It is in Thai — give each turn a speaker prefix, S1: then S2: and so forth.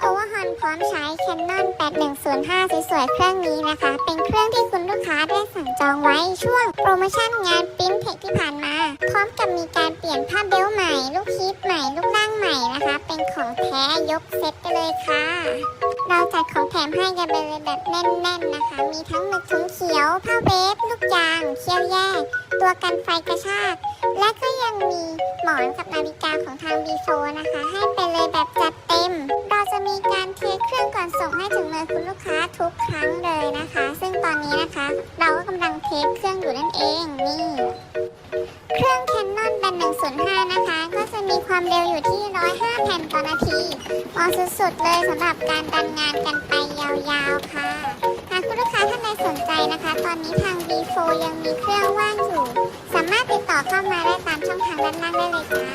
S1: โอเวอร์ฮอนพร้อมใช้ Canon 8105 สวยๆ เครื่องนี้นะคะ เป็นเครื่องที่คุณลูกค้าได้สั่งจองไว้ช่วงโปรโมชั่นงานปิ้นเทคที่ผ่านมา พร้อมกับมีการเปลี่ยนผ้าเบลต์ใหม่ ลูกคิปใหม่ ลูกล่างใหม่นะคะ เป็นของแท้ยกเซตไปเลยค่ะ เราจัดของแถมให้กันไปเลยแบบแน่นๆนะคะ มีทั้งหมึกถุงเขียว ผ้าเวฟ ลูกยางเคี้ยวแยก ตัวกันไฟกระชาก และก็ยังมีหมอนกับนาฬิกาของทาง b ีโฟนะคะ ให้ไปเลยแบบจัด ส่งให้ถึงมือคุณลูกค้าทุกครั้งเลยนะคะ ซึ่งตอนนี้นะคะ เราก็กำลังเทสเครื่องอยู่นั่นเองนี่เครื่อง Canon เป็น 105 นะคะ ก็จะมีความเร็วอยู่ที่ 105 แผ่นต่อนาทีเหมาะสุดๆเลยสำหรับการดันงานกันไปยาวๆค่ะ หากคุณลูกค้าท่านใดสนใจนะคะ ตอนนี้ทาง B4 ยังมีเครื่องว่างอยู่ สามารถติดต่อเข้ามาได้ตามช่องทางด้านล่างได้เลยค่ะ